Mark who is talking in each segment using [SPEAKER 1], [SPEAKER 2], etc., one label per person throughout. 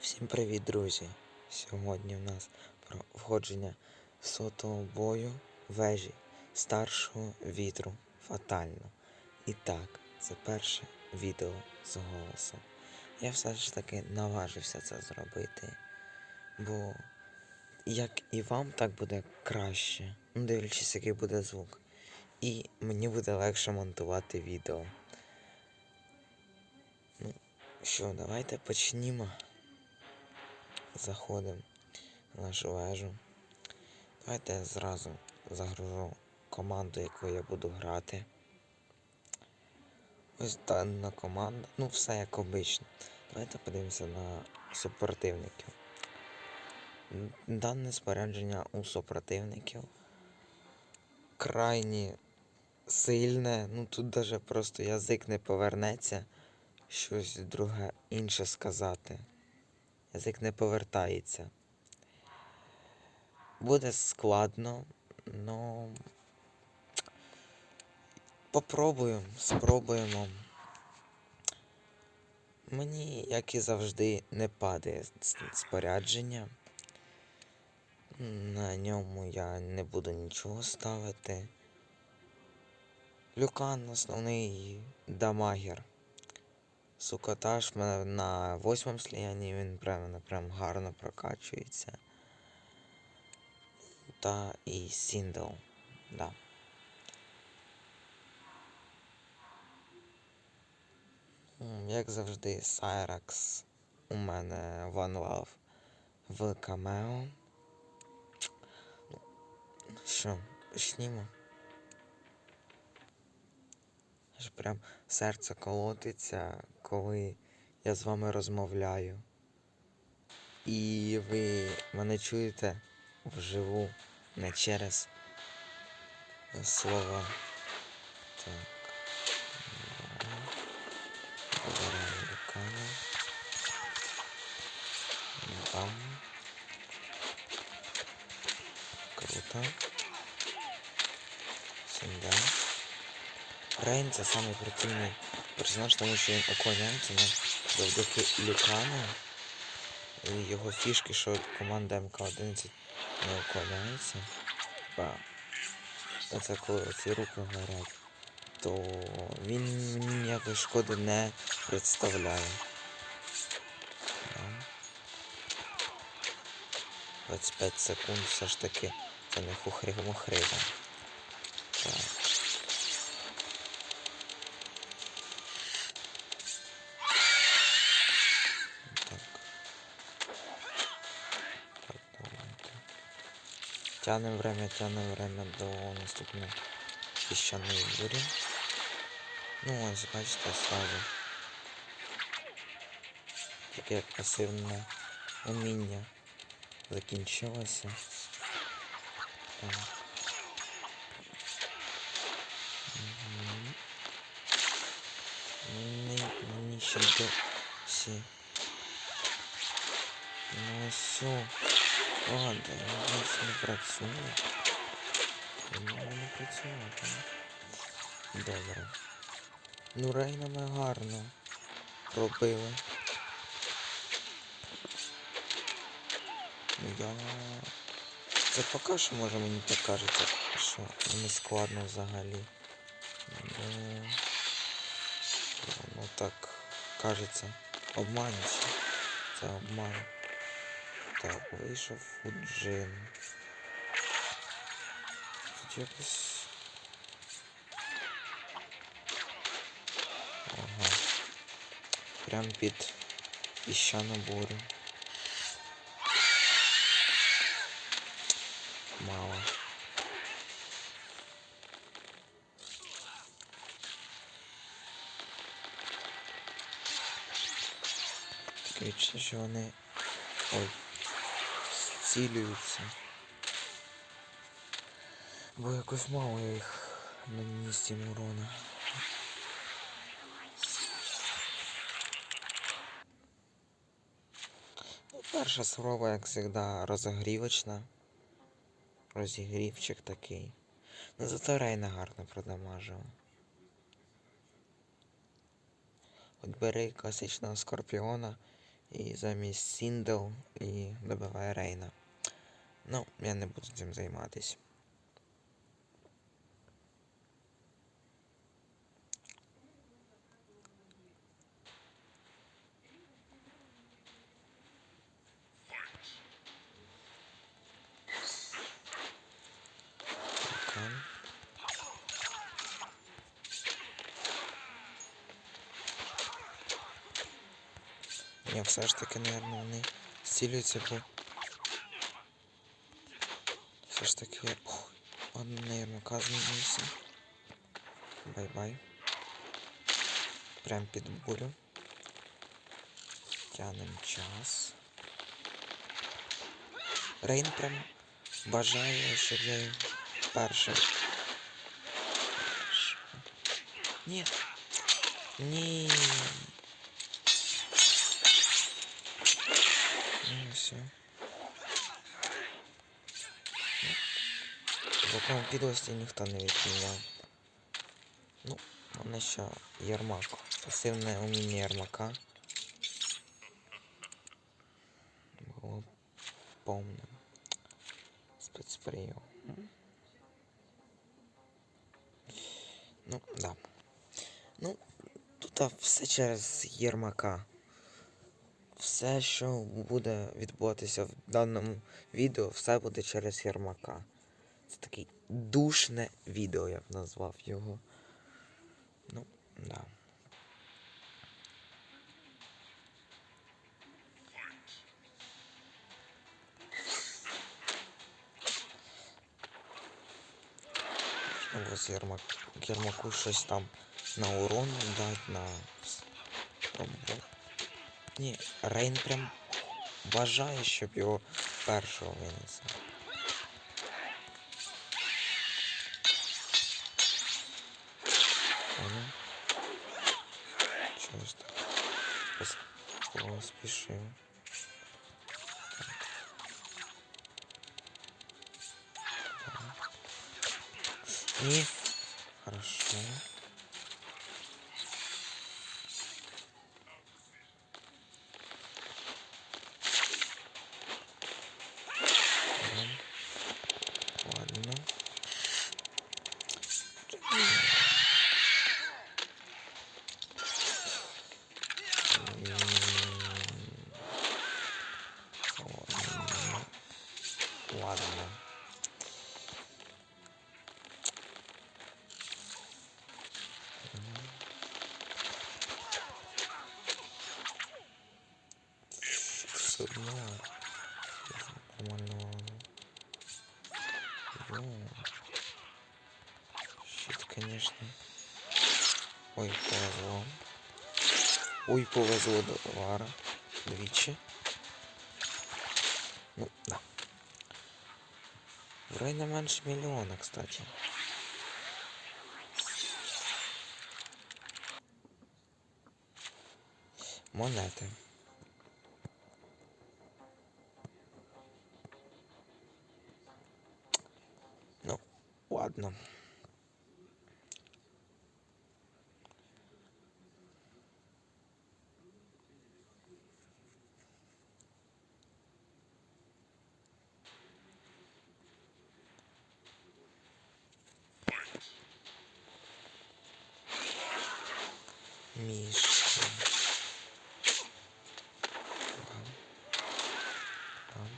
[SPEAKER 1] Всім привіт, друзі! Сьогодні в нас про входження сотого бою вежі старшого вітру фатально. І так, це перше відео з голосом. Я все ж таки наважився це зробити. Бо як і вам, так буде краще, ну, дивлячись, який буде звук. І мені буде легше монтувати відео. Ну, що, давайте почнімо. Заходимо в нашу вежу. Давайте я зразу загружу команду, яку я буду грати. Ось дана команда. Ну, все як обично. Давайте подивимося на супротивників. Дане спорядження у супротивників крайні сильне. Ну тут даже просто язик не повернеться щось друге інше сказати. Язик не повертається. Буде складно, но попробуємо, спробуємо. Мені, як і завжди, не падає спорядження. На ньому я не буду нічого ставити. Люкан основний дамагер. Сукотаж в мене на восьмому сліянні він прям, прям гарно прокачується. Та і Сіндл. Да. Як завжди, Сайракс у мене One Love в камео. Ну, Що, почнімо. Аж прям серце колотиться, коли я з вами розмовляю. І ви мене чуєте вживу, не через слова. Так. Вибираємо Люкана. Бам. Круто. Рейн це самий прикольний персонаж, тому що він на завдяки Люкану. І його фішки, що команда МК-11 не уклоняється. Ба. Оце коли ці руки горять, то він ніякої шкоди не представляє. Да. 25 секунд все ж таки це не хухри-мухрида. Так. Так. Тянем время, тянем время до наступної піщаної бурі. Ну ось, бачите, сразу. Таке як пасивне уміння закінчилося. Так. Мгм. Мені, мені ще досі. Ну все. Ладно, я не працюю. Я не працювати. Добре. Ну Рейна ми гарно пробили. Ну я... Це поки що може мені так кажеться, що не складно взагалі. Ну, ну так кажеться. Обманюючи. Це обман. Так, вийшов Фуджин. Тут якось. Ага. Прям під піщану бурю. Мало. Таке відчуття, що вони. Ой. Зцілюються. Бо якось мало їх наніс їм урона. Ну, перша спроба, як завжди, розогрівочна. Розігрівчик такий. Ну зато Рейна гарно продамажила. От бери класичного скорпіона і замість Сіндел і добиває Рейна. Ну, я не буду цим займатися. Ні, все ж таки, наверное, вони зцілюються, бо все ж таки ладно, наверное, змінився. Бай-бай. Прям під бурю. Тянем час. Рейн прям бажає, щоб я перший. Ні. Ні. Ну, все. Якому підлості ніхто не відміняв. Ну, мене ще Єрмак. Пасивне уміння Єрмака. Було повним. Спецприйом. Ну, да. Ну, тут все через Єрмака. Все, що буде відбуватися в даному відео, все буде через Єрмака. Душне відео, я б назвав його. Ну, да. Або з Єрмак... Єрмаку щось там на урон дать, на Ні, Рейн прям бажає, щоб його першого винесли. Понял? Чого ж так? Пос... Поспішив. Так. Ні. Хорошо. Одно. Нормально. Йо. Щит, конечно. Ой, повезло. Ой, повезло до Вара. Двічі. Ну, да. В Рейна менше мільйона, кстати. Монети. Ну, ладно. Бам.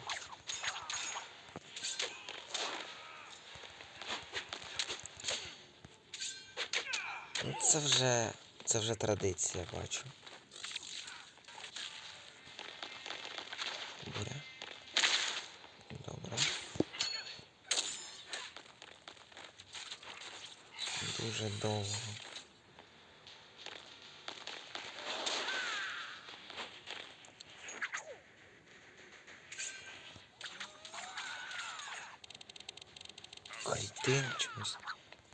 [SPEAKER 1] Ну, Це вже. Це вже традиція, бачу. Буря. Добре. Дуже довго. Кайтин чомусь.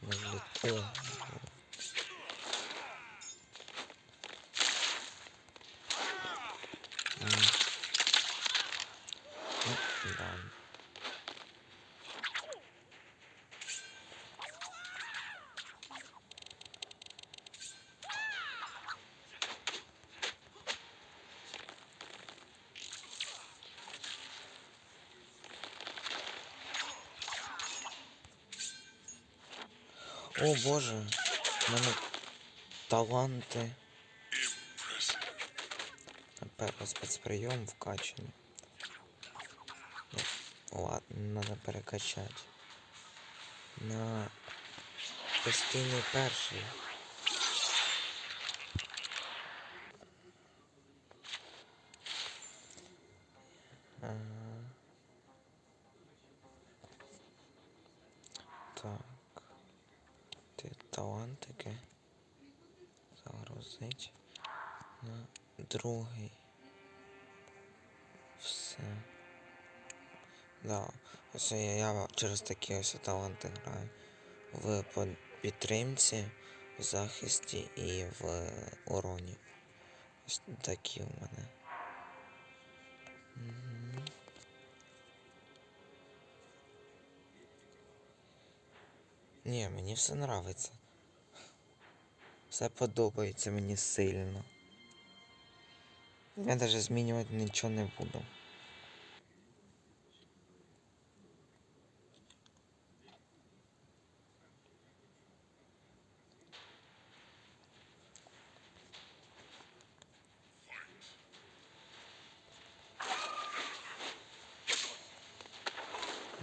[SPEAKER 1] не вліт- О, М. Ну, да. О боже, в мене таланти. Тепер спецприйом вкачаний. Ну, ладно, надо перекачати. На постійний перший. Ага. Так. Ти талантики. Загрузить на другий. Все. Да. Ось я, я через такі ось таланти граю. В підтримці, в захисті і в уроні. Ось такі у мене. Ні, мені все нравиться. Все подобається мені сильно. Я навіть змінювати нічого не буду.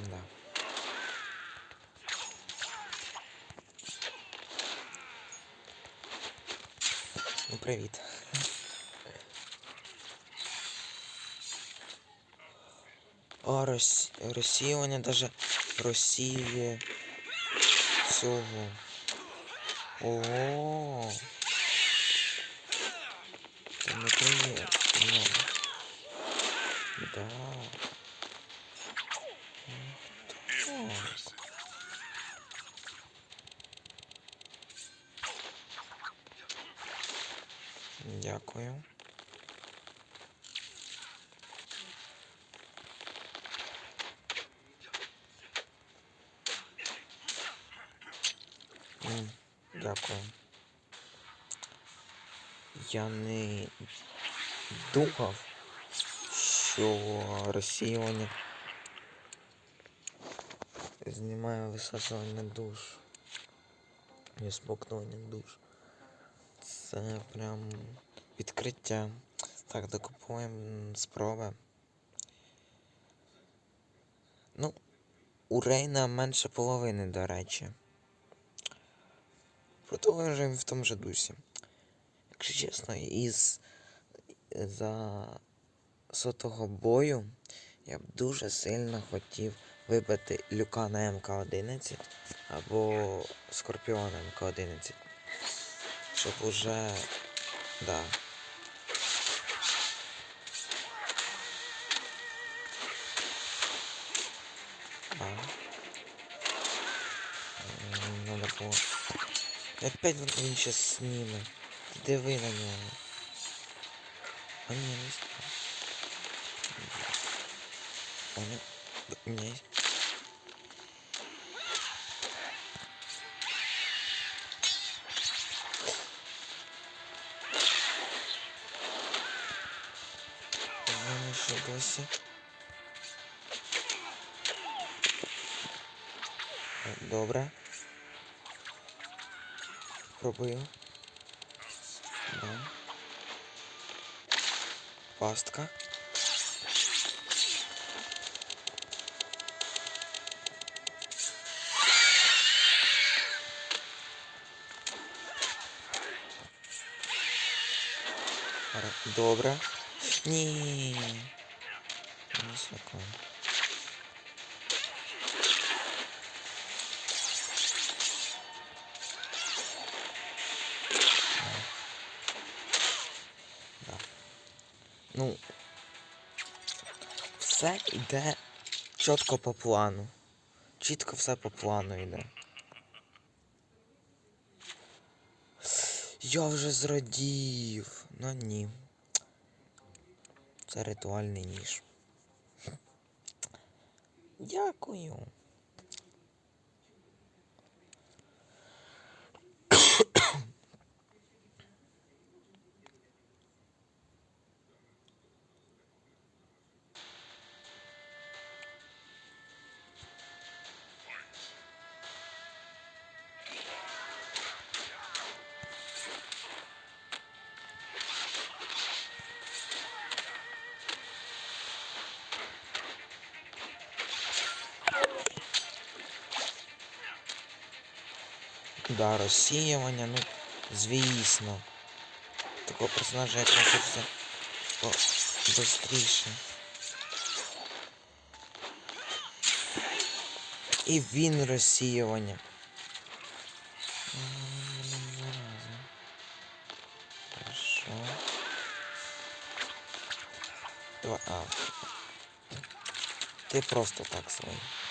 [SPEAKER 1] Да. Ну, привіт. А, Рос... розсіювання даже розсіює всього. Ого. Це не приємно. Да. Ух так. Дякую. М, Дякую. Я не думав, що розсіювання знімає висаджування душ. І смокнування душ. Це прям відкриття. Так, докупуємо спроби. Ну, у Рейна менше половини, до речі. Продовжуємо в тому же дусі. Якщо чесно, із за сотого бою я б дуже сильно хотів вибити люка на МК-11 або Скорпіона МК-11. Щоб уже. Да. Опять він, щас сніме. Диви на нього. А ні, не Добре. Ні. Ну. Все йде чітко по плану. Чітко все по плану йде. Я вже зрадів. Ну ні. Це ритуальний ніж. Дякую. Да, розсіювання, ну, звісно. Такого персонажа, як хочеться побыстріше. І він розсіювання. Хорошо. Давай, а. Ти просто так свій.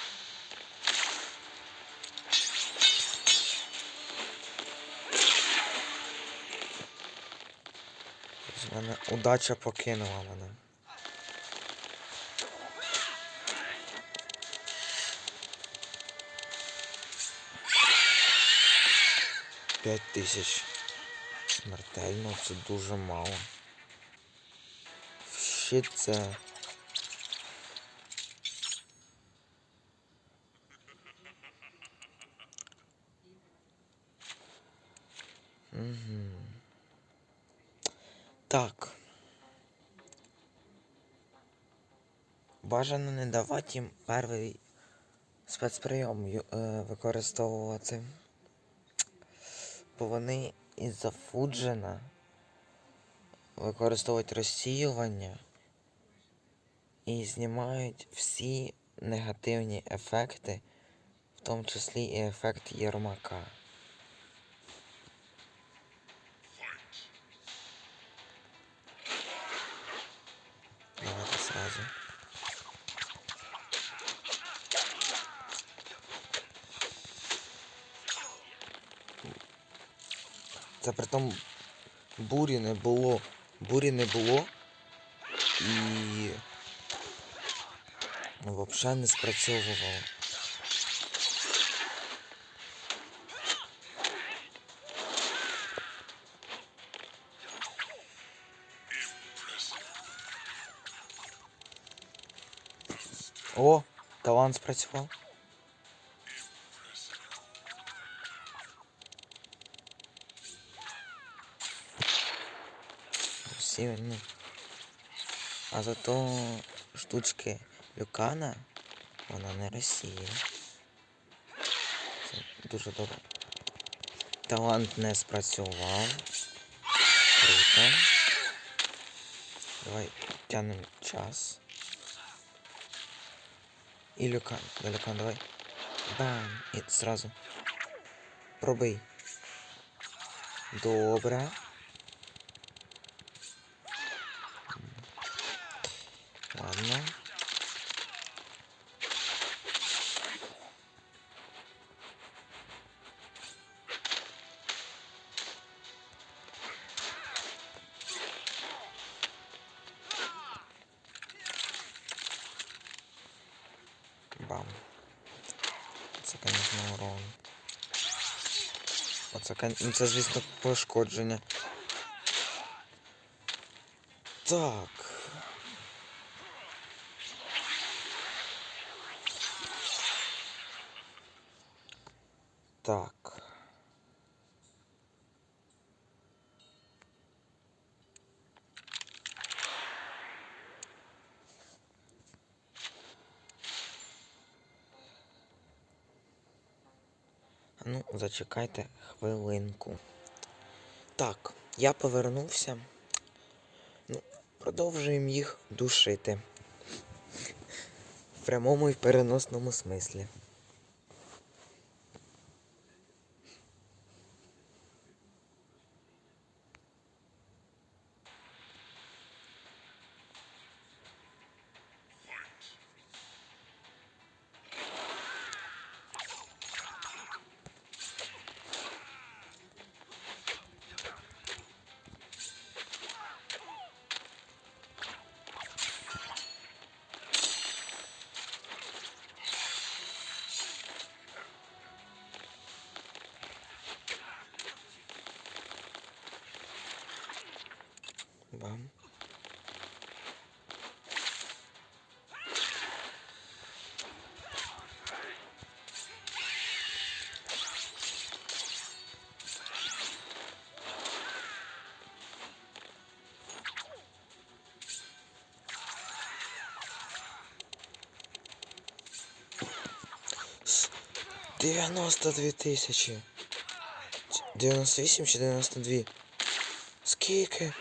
[SPEAKER 1] Мене удача покинула мене. П'ять тисяч. Смертельно, це дуже мало. Щит це. Так. Бажано не давати їм перший спецприйом е, використовувати. Бо вони із-за Фуджена використовують розсіювання і знімають всі негативні ефекти, в тому числі і ефект Єрмака. Це при тому бурі не було. Бурі не було і ну, взагалі не спрацьовувало. О, талант спрацював. Ну. А зато штучки Люкана вона не розсіє. Це дуже добре. Талант не спрацював. Круто. Давай тянемо час. І Люкан. Да, Люкан, давай. Бам! І сразу. Пробий. Добре. Звісно, урон. Оце, ну, це, звісно, пошкодження. Так. Так. Зачекайте хвилинку. Так, я повернувся. Ну, продовжуємо їх душити. В прямому і переносному смислі. 92 тисячі. 98 чи 92? Скільки?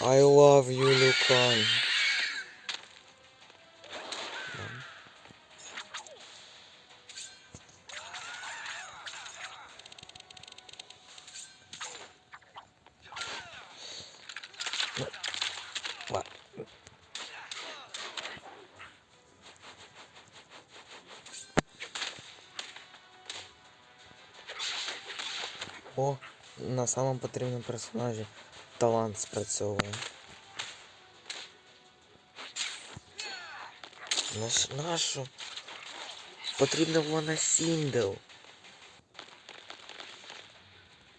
[SPEAKER 1] I love you, Люкан. На самому потрібному персонажі талант спрацьовує. Наш, нашу. Потрібно було на Сіндел.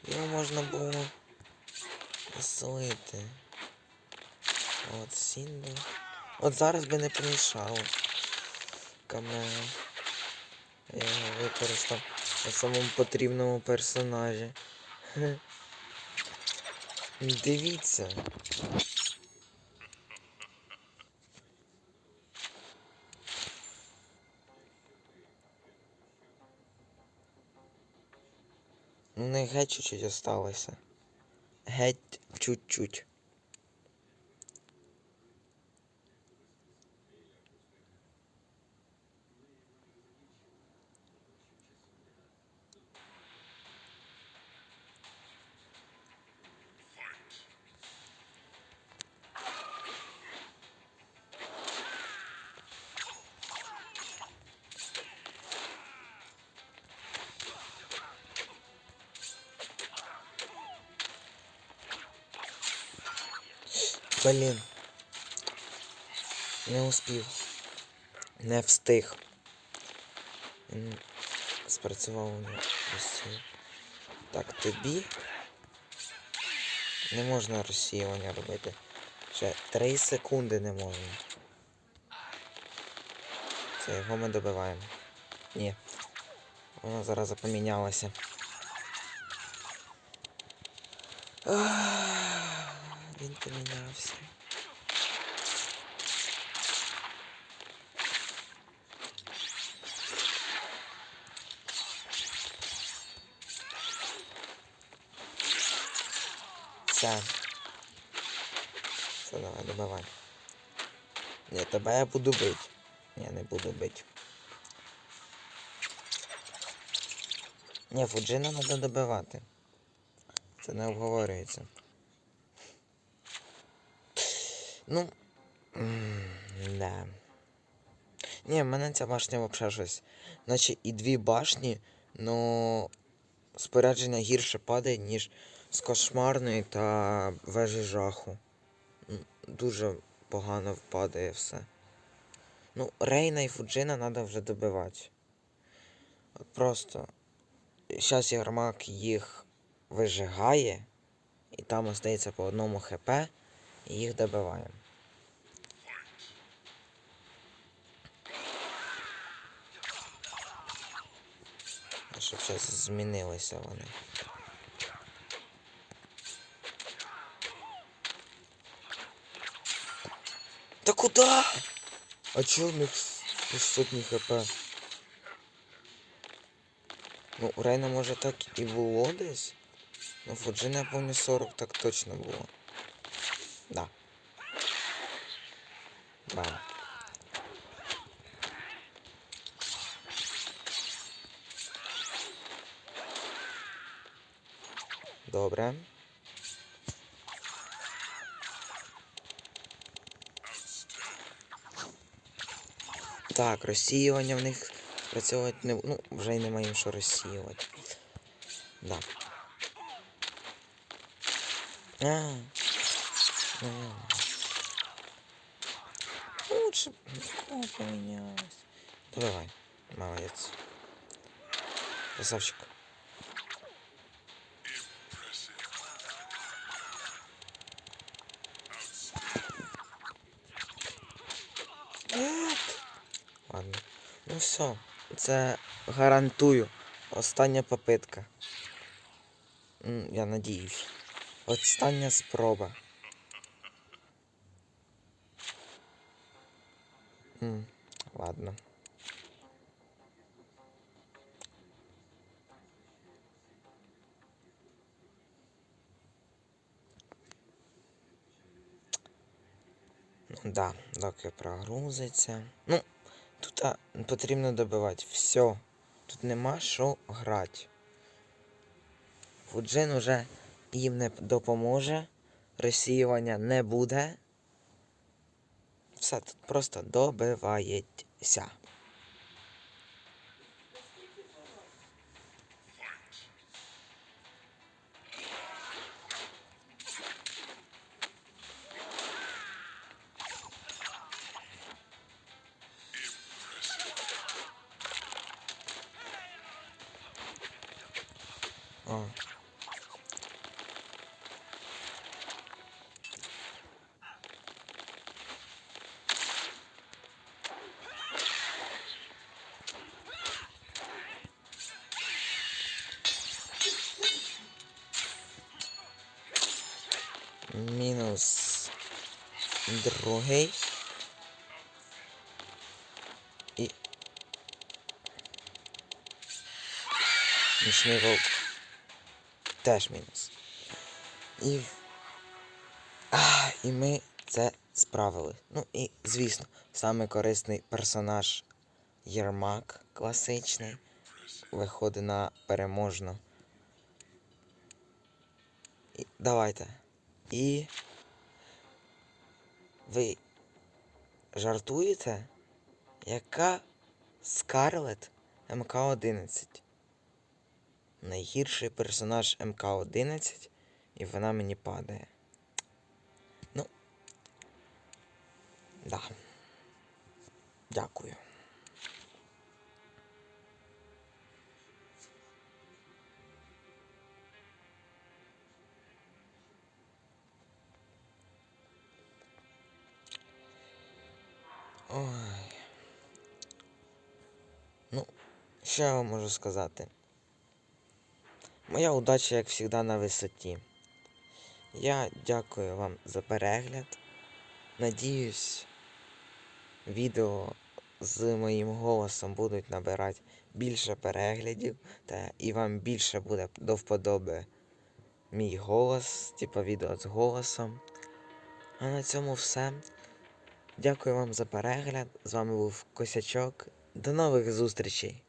[SPEAKER 1] Його можна було поселити. От Сіндел. От зараз би не помішало. Камео. Я його використав на самому потрібному персонажі. Дивіться. Не геть чуть-чуть осталося. Геть чуть-чуть. Блін. Не успів. Не встиг. Спрацював у нього. Так, тобі не можна розсіювання робити. Ще 3 секунди не можна. Це його ми добиваємо. Ні. Воно зараз помінялося. Все. Все, давай, добивай. Ні, тебе я буду бить. Ні, не буду бить. Ні, Фуджина треба добивати. Це не обговорюється. Ну. Да. Ні, в мене ця башня взагалі щось. Наче і дві башні, но спорядження гірше падає, ніж з кошмарної та вежі жаху. Дуже погано впадає все. Ну, Рейна і Фуджина треба вже добивати. От просто. Зараз Ярмак їх вижигає, і там остається по одному ХП, і їх добиваємо. Щоб зараз змінилися вони. Та куди? А чого в них с- аж сотні хп? Ну, у Рейна може так і було десь. Ну, Фуджина, я помню, 40 так точно було. Да. Да. Добре. Так, розсіювання в них працювати не... Ну, вже й немає їм що розсіювати. Да. А. Ну, Лучше. Ну, давай, молодец. Красавчик. Все, це гарантую. Остання попитка. Я надіюсь. Остання спроба. Ладно. Ну да, доки прогрузиться. Ну тут потрібно добивати все. Тут нема що грати. Фуджин уже їм не допоможе. Розсіювання не буде. Все тут просто добивається. Мінус другий. І. Нічний вовк. Теж мінус. І. А, і ми це справили. Ну і, звісно, саме корисний персонаж Єрмак класичний. Виходить на переможну. І, давайте. І. Ви жартуєте? Яка Скарлет МК-11? Найгірший персонаж МК-11, і вона мені падає. Що я вам можу сказати? Моя удача, як завжди, на висоті. Я дякую вам за перегляд. Надіюсь, відео з моїм голосом будуть набирати більше переглядів, та і вам більше буде до вподоби мій голос, типу відео з голосом. А на цьому все. Дякую вам за перегляд. З вами був Косячок. До нових зустрічей!